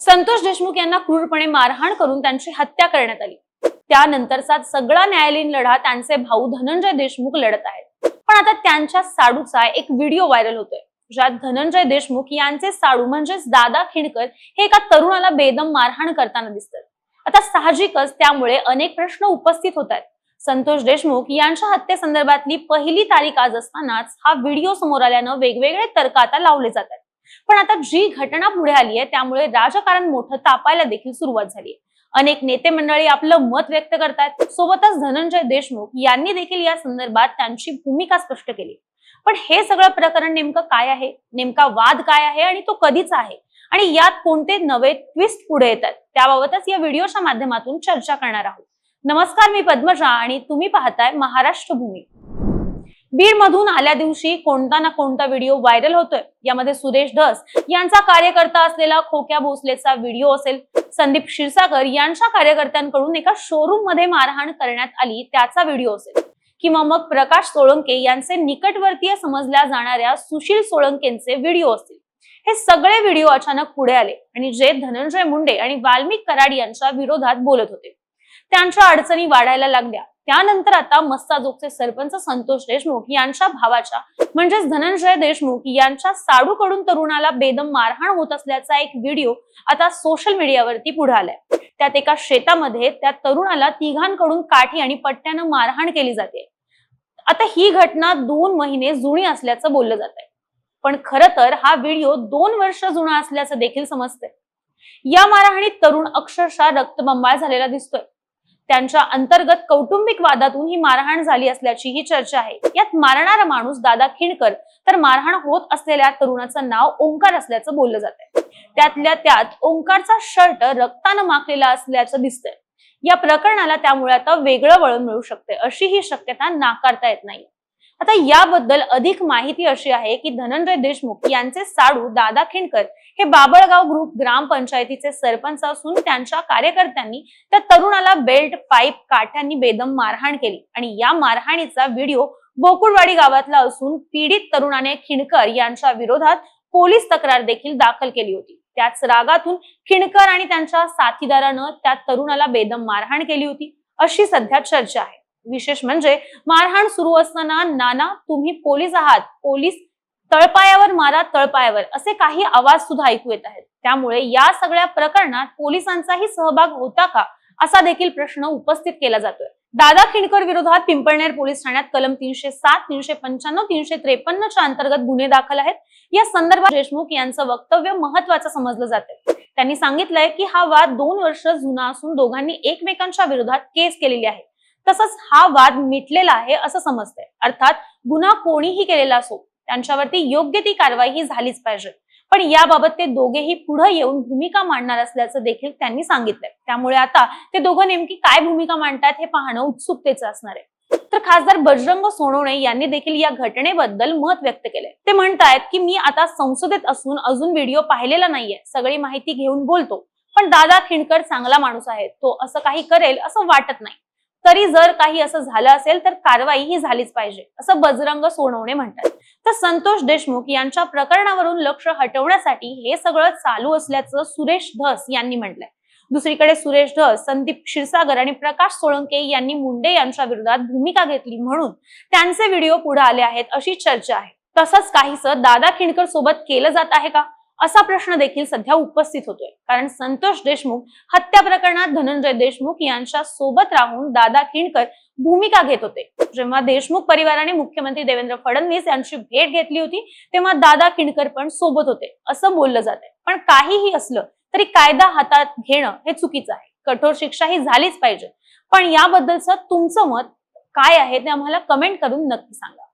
संतोष देशमुख यांना क्रूरपणे मारहाण करून त्यांची हत्या करण्यात आली. त्यानंतरचा सगळा न्यायालयीन लढा त्यांचे भाऊ धनंजय देशमुख लढत आहेत. पण आता त्यांच्या साडूचा एक व्हिडिओ व्हायरल होतोय. ज्यात धनंजय देशमुख यांचे साडू म्हणजेच दादा खिणकर हे एका तरुणाला बेदम मारहाण करताना दिसतात. आता साहजिकच त्यामुळे अनेक प्रश्न उपस्थित होत आहेत. संतोष देशमुख यांच्या हत्येसंदर्भातली पहिली तारीख आज असतानाच हा व्हिडिओ समोर आल्यानं वेगवेगळे तर्क आता लावले जात आहेत. पण आता जी घटना पुढे आली आहे त्यामुळे राजकारण मोठं तापायला देखील सुरुवात झाली आहे. अनेक नेते मंडळी आपलं मत व्यक्त करतायत. सोबतच धनंजय देशमुख यांनी देखील या संदर्भात त्यांची भूमिका स्पष्ट केली. पण हे सगळं प्रकरण नेमकं काय आहे? नेमका वाद काय आहे? आणि तो कधीचा आहे? आणि यात कोणते नवे ट्विस्ट पुढे येतात? त्याबाबतच या व्हिडिओच्या माध्यमातून चर्चा करणार आहोत. नमस्कार मी पद्मजा आणि तुम्ही पाहताय महाराष्ट्र भूमी. बीड मधून आल्या दिवशी कोणता ना कोणता व्हिडिओ व्हायरल होतोय. यामध्ये सुरेश धस यांचा कार्यकर्ता असलेला खोक्या भोसलेचा व्हिडिओ असेल. संदीप क्षीरसागर यांच्या कार्यकर्त्यांकडून एका शोरूममध्ये मारहाण करण्यात आली. त्याचा व्हिडिओ असेल. किंवा मग प्रकाश सोळंके यांचे निकटवर्तीय समजल्या जाणाऱ्या सुशील सोळंकेंचे व्हिडिओ असतील. हे सगळे व्हिडिओ अचानक पुढे आले आणि जे धनंजय मुंडे आणि वाल्मिक कराड यांच्या विरोधात बोलत होते. त्यांच्या अडचणी वाढायला लागल्या. त्यानंतर आता मस्ताजोगचे सरपंच संतोष देशमुख यांच्या भावाच्या म्हणजेच धनंजय देशमुख यांच्या साडूकडून तरुणाला बेदम मारहाण होत असल्याचा एक व्हिडिओ आता सोशल मीडियावरती पुढे आलाय. त्यात एका शेतामध्ये त्या तरुणाला तिघांकडून काठी आणि पट्ट्यानं मारहाण केली जाते. आता ही घटना दोन महिने जुनी असल्याचं बोललं जात आहे पण खरं तर हा व्हिडिओ दोन वर्ष जुना असल्याचं देखील समजतंय. या मारहाणीत तरुण अक्षरशः रक्तबंबाळ झालेला दिसतोय. त्यांच्या अंतर्गत कौटुंबिक वादातून ही मारहाण झाली असल्याची ही चर्चा आहे. यात मारणारा माणूस दादा खिणकर तर मारहाण होत असलेल्या तरुणाचं नाव ओंकार असल्याचं बोललं जात त्यातल्या त्यात ओंकारचा शर्ट रक्तानं माखलेला असल्याचं दिसतंय. या प्रकरणाला त्यामुळे आता वेगळं वळण मिळू शकते अशी ही शक्यता नाकारता येत नाही आता याबद्दल अधिक माहिती अशी आहे की धनंजय देशमुख यांचे साडू दादा खिंडकर हे बाबळगाव ग्रुप ग्रामपंचायतीचे सरपंच असून त्यांच्या कार्यकर्त्यांनी त्या तरुणाला बेल्ट पाईप काठ्यांनी बेदम मारहाण केली. आणि या मारहाणीचा व्हिडिओ बोकुळवाडी गावातला असून पीडित तरुणाने खिंडकर यांच्या विरोधात पोलीस तक्रार देखील दाखल केली होती. त्याच रागातून खिणकर आणि त्यांच्या साथीदारानं त्या तरुणाला बेदम मारहाण केली होती अशी सध्या चर्चा आहे. विशेष म्हणजे मारहाण सुरू असताना नाना तुम्ही पोलीस आहात. पोलीस तळपायावर मारा तळपायावर. असे काही आवाज सुद्धा ऐकू येत आहेत. त्यामुळे या सगळ्या प्रकरणात पोलिसांचाही सहभाग होता का असा देखील प्रश्न उपस्थित केला जातोय. दादा खिंडकर विरोधात पिंपळनेर पोलीस ठाण्यात कलम तीनशे सात तीनशे पंच्याण्णव तीनशे त्रेपन्नच्या अंतर्गत गुन्हे दाखल आहेत. या संदर्भात देशमुख यांचं वक्तव्य महत्वाचं समजलं जाते त्यांनी सांगितलंय की हा वाद दोन वर्ष जुना असून दोघांनी एकमेकांच्या विरोधात केस केलेली आहे. तसंच हा वाद मिटलेला आहे असं समजतंय. अर्थात गुन्हा कोणीही केलेला असो त्यांच्यावरती योग्य ती कारवाई ही झालीच पाहिजे. पण याबाबत ते दोघेही पुढे येऊन भूमिका मांडणार असल्याचं देखील त्यांनी सांगितलंय. त्यामुळे आता ते दोघं नेमकी काय भूमिका मांडतात हे पाहणं उत्सुकतेचं असणार आहे. तर खासदार बजरंग सोनवणे यांनी देखील या घटनेबद्दल मत व्यक्त केले ते म्हणतायत की मी आता संसदेत असून अजून व्हिडिओ पाहिलेला नाहीये. सगळी माहिती घेऊन बोलतो. पण दादा खिंडकर चांगला माणूस आहे. तो असं काही करेल असं वाटत नाही. तरी जर काही असं झालं असेल तर कारवाई ही झालीच पाहिजे असं बजरंग सोनवणे म्हणतात. तर संतोष देशमुख यांच्या प्रकरणावरून लक्ष हटवण्यासाठी हे सगळं चालू असल्याचं सुरेश धस यांनी म्हटलंय. दुसरीकडे सुरेश धस संदीप क्षीरसागर आणि प्रकाश सोळंके यांनी मुंडे यांच्या विरोधात भूमिका घेतली म्हणून त्यांचे व्हिडिओ पुढे आले आहेत अशी चर्चा आहे. तसंच काहीस दादा खिंडकर सोबत केलं जात आहे का? असा प्रश्न देखील सध्या उपस्थित होतोय. कारण संतोष देशमुख हत्या प्रकरणात धनंजय देशमुख यांच्या सोबत राहून दादा किणकर भूमिका घेत होते. जेव्हा देशमुख परिवाराने मुख्यमंत्री देवेंद्र फडणवीस यांची भेट घेतली होती तेव्हा दादा किणकर पण सोबत होते. असं बोललं जात आहे पण काहीही असलं तरी कायदा हातात घेणं हे चुकीचं आहे. कठोर शिक्षा ही झालीच पाहिजे. पण याबद्दलचं तुमचं मत काय आहे ते आम्हाला कमेंट करून नक्की सांगा.